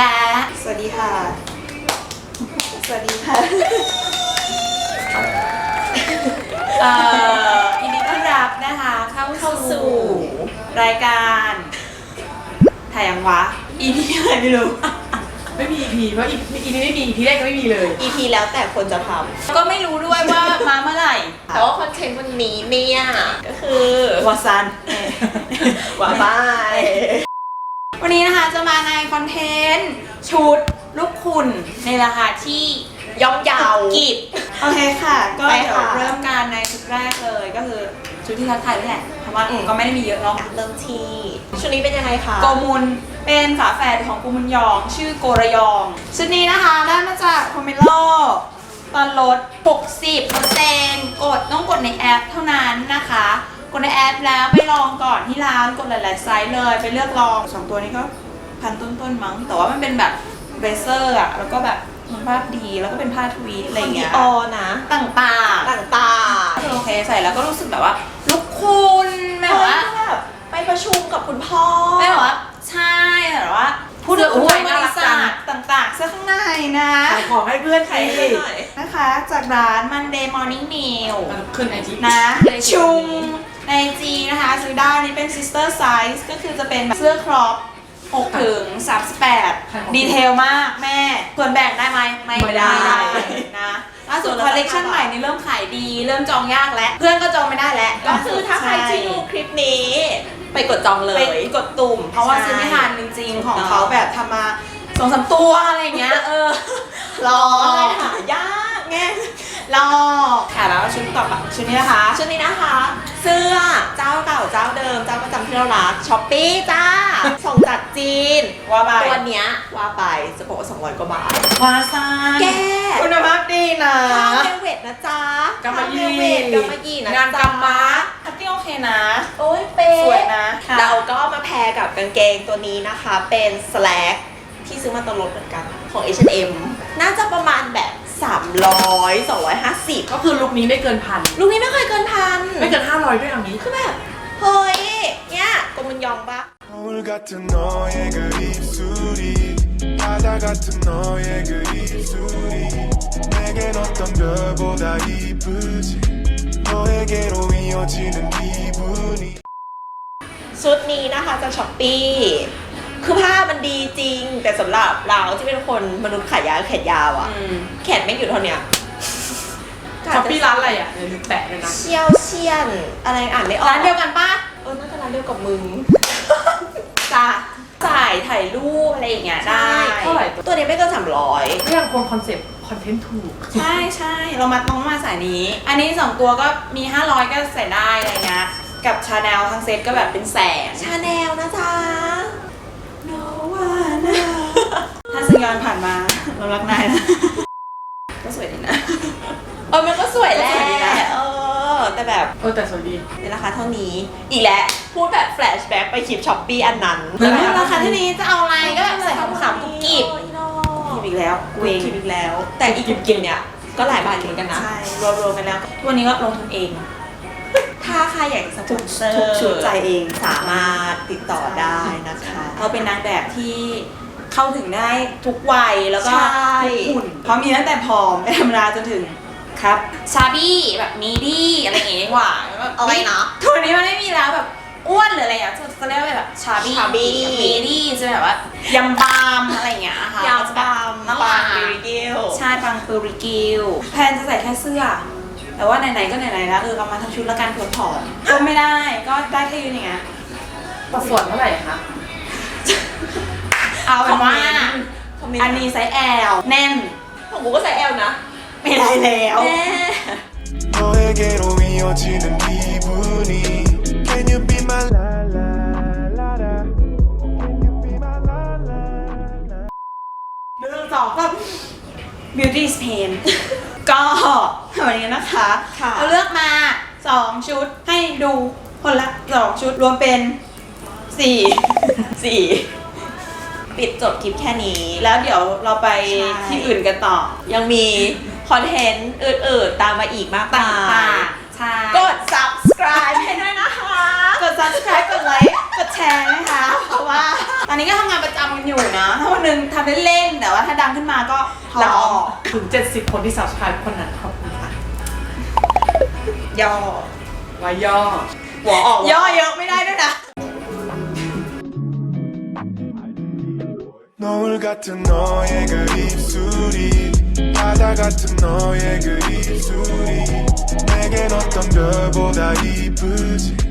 และ สวัสดีค่ะ สวัสดีค่ะ เอ่อยินดีต้อนรับนะคะ เข้าเข้าสู่รายการถ่ายยังวะ EP อะไรไม่รู้ ไม่มี EP เพราะ EP นี้ไม่มี EP แรกก็ไม่มีเลย EP แล้วแต่คนจะทก็ไม่รู้ด้วยว่ามาเมื่อไหร่ำแต่ว่าคอนเทนต์วันนี้เนี่ย ก็คือวอซัน ว่าบาย วันนี้นะคะจะมาในคอนเทนต์ชุดลูกคุณในราคาที่ย่อมเยาวกิบโอเคค่ะ ก็ไปเดี๋ยวค่ะ เริ่มการในชุดแรกเลยก็คือชุดที่ทักทายนี่แหละเพราะว่าอืมก็ไม่ได้มีเยอะเนาะเริ่มที่ชุดนี้เป็นยังไงคะโกมุนเป็นฝาแฝดของโกมุนยอง ชื่อโกระยอง ชุดนี้นะคะได้มาจากโคเมโลตอนลด 60%กดต้องกดในแอปเท่านั้นนะคะ กดในแอปแล้วไปลองก่อนที่ร้านกดหลายๆไซส์เลย ไปเลือกลองสองตัวนี้ก็พันต้นๆมั้ง แต่ว่ามันเป็นแบบเบเซอร์อะแล้วก็แบบมันภาพดีแล้วก็เป็นผ้าทวีตอะไรอย่างเงี้ย ออนะ ต่างต่างๆโอเคใส่แล้วก็รู้สึกแบบว่าลุกคุณแบๆบว่าแบบไปประชุมกับคุณพ่อไม่บอกว่าใช่แต่ว่าพูดถึงเสื้อหุ้อุ้นยบน่ารัริกจัษังทต่างๆเสื้อข้างในนะ ขายของให้เพื่อนใครสิหน่อยนะคะ จากร้าน Monday Morning Meal ขึ้นไอจีนะในจีชุง ในจีนะคะซื้อได้นี่เป็น sister size ก็คือจะเป็นเสื้อครอป6ถึง38 ดีเทลมากแม่ ส่วนแบ่งได้ไหมไม่ได้นะล่าสุดคอลเลคชันใหม่นี่เริ่มขายดี เริ่มจองยากแล้ว เพื่อนก็จองไม่ได้แล้ว ก็คือถ้าใครที่ดูคลิปนี้ ไปกดจองเลไปยกดตุ่ม เพราะว่าใช่ซื้อไม่ทันจริงๆของถูกต้องเขาแบบทำมาสองสามตัวอะไรอย่างเงี้ย เออรอเลยหายากไง รอค่ะแล้วชุดต่อไปชุดนี้นะคะ ชุดนี้นะคะ เสื้อเจ้าเก่าเจ้าเดิมเจ้าประจำที่เรารักช้อปปี้จ้า ส่งจากจีนว่าไปตัวเนี้ยว่าไปจะบอกว่า200กว่าบาทวาซานแกคุณภาพดีนะผ้าเวลเวทนะจ๊ะกำมะหยี่ผ้าเวลเวทกำมะหยี่นะงานจ๊ะกำมะคัตติ้งโอเคนะ โอ้ยเป๊ะสวยนะค่ะเราก็มาแพรกับกางเกงตัวนี้นะคะ เป็น slack ที่ซื้อมาตอนลดเหมือนกันของ H&M น่าจะประมาณแบบ 300 250 ก็คือลุคนี้ไม่เกินพัน ลูกนี้ไม่เคยเกินพัน ไม่เกิน 500 ด้วยเอันนี้ คือแบบ เฮ้ย เนี่ยกลมมันยองปะ 거울 같은 너의 그 입술이 바다 같은 너의 그 입술이 내겐 어떤 별보다 이쁘지 너에게로 이어지는 기분이 ชุดนี้นะคะจากช้อปปี้ คือผ้ามันดีจริง แต่สำหรับเราที่เป็นคนมนุษย์ขายาวแขนยาวอะอืมแขนไม่งอยู่เท่าเนี้ยช้อปปี้ร้านอะไรอะเดี๋ยวแปะเลยนะ เชี่ยวเชียน อะไรอ่านไม่ออกร้านเดียวกันปะเออน่าจะร้านเดียวกับมึงจ้ะถ่ายถ่ายรูปอะไรอย่างเงี้ยได้เท่าไหร่ตัวนี้ไม่เกินสามร้อยก็ยังคงคอนเซ็ปต์คอนเทนต์ถูก ใช่ใช่เรามาต้องมาสายนี้ อันนี้สองตัวก็มี 500 ก็ใส่ได้อะไรเงี้ยกับชาแนลทั้งเซ็ตก็แบบเป็นแสนชาแนลนะจ๊ะโนวานะ ถ้าสัญญาณผ่านมาเรารักนายนะ ก็สวยดีนะ เออมันก็สวยแหละก็สวยดีนะ เออ แต่แบบเออแต่สวยดี ในราคาเท่านี้ อีกแล้วพูดแบบแฟลชแบ็กไปคลิปช้อปปี้อันนั้นเออราคาเท่านี้จะเอาอะไรก็แบบใส่ขำๆกุ๊กกิ๊บหยิบอีกแล้วกูเองคลิปอีกแล้ว แต่อีกกิบกินเนี่ยก็หลายบาทอยู่เหมือนกันนะใช่รวมๆกันแล้ว วันนี้ก็ลงทุนเอง ถ้าใครอยากจะสปอนเซอร์ทุกชุดจ่ายเองสามารถติดต่อได้นะคะเราเป็นนางแบบที่เข้าถึงได้ทุกวัยแล้วก็ใช่ทุกหุ่นเพราะมีตั้งแต่ผอมเป็นธรรมดาจนถึงครับชาบี้แบบมีดี้อะไรอย่างเงี้ยดีกว่าแบบเอาไว้เนาะทุกวันนี้มันไม่มีแล้วแบบอ้วนหรืออะไรอะจะจะเรียกว่าแบบชาบี้ chubby มีดี้จะแบบว่ายำบามอะไรอย่างเงี้ยค่ะยาวบามน่าบารังกบิริกิลใช่ปังปือริกิลแพนจะใส่แค่เสื้อ แต่ว่าไหนๆก็ไหนๆแล้วเออเอามาทั้งชุดละกันเผื่อผอมก็ไม่ได้ก็ได้แค่ยืนอย่างเงี้ย แต่ส่วนเท่าไหร่คะ เอาเป็นว่า คอมเมนต์ อันนี้ไซส์ L แน่น ของกูก็ใส่แอลนะ ไม่ได้แล้ว แม่ 너에게로 이어지는 기분이 Can you be my la la la la Can you be my la la la หนึ่งสองก็ Beauty is Pain ก็วันนี้นะคะค่ะ เราเลือกมา 2 ชุดให้ดูคนละ 2 ชุดรวมเป็น4สี่ปิดจบคลิปแค่นี้ แล้วเดี๋ยวเราไปใช่ ที่อื่นกันต่อ ยังมีคอนเทนต์อื่นๆ ตามมาอีกมากต่มาายงๆใช่ กด subscribe ให้ด้วยนะคะ กด subscribe กดไลค์ กดแชร์นะคะ เพราะว่า ตอนนี้ก็ทำงานประจำกันอยู่นะถ้า วันหนึงทำเล่นๆแต่ว่าถ้าดังขึ้นมาก็พ ลา ร้ อ อ อ ม ก ถึง 70 คนที่ subscribe คนนั้นขอบคุณค่ะ ย่อ วายย่อ หัวออก ย่อเยอะไม่ได้ด้วยนะ 노을 같은 너의 그 입술이 바다 같은 너의 그 입술이 내겐 어떤 별보다 이쁘지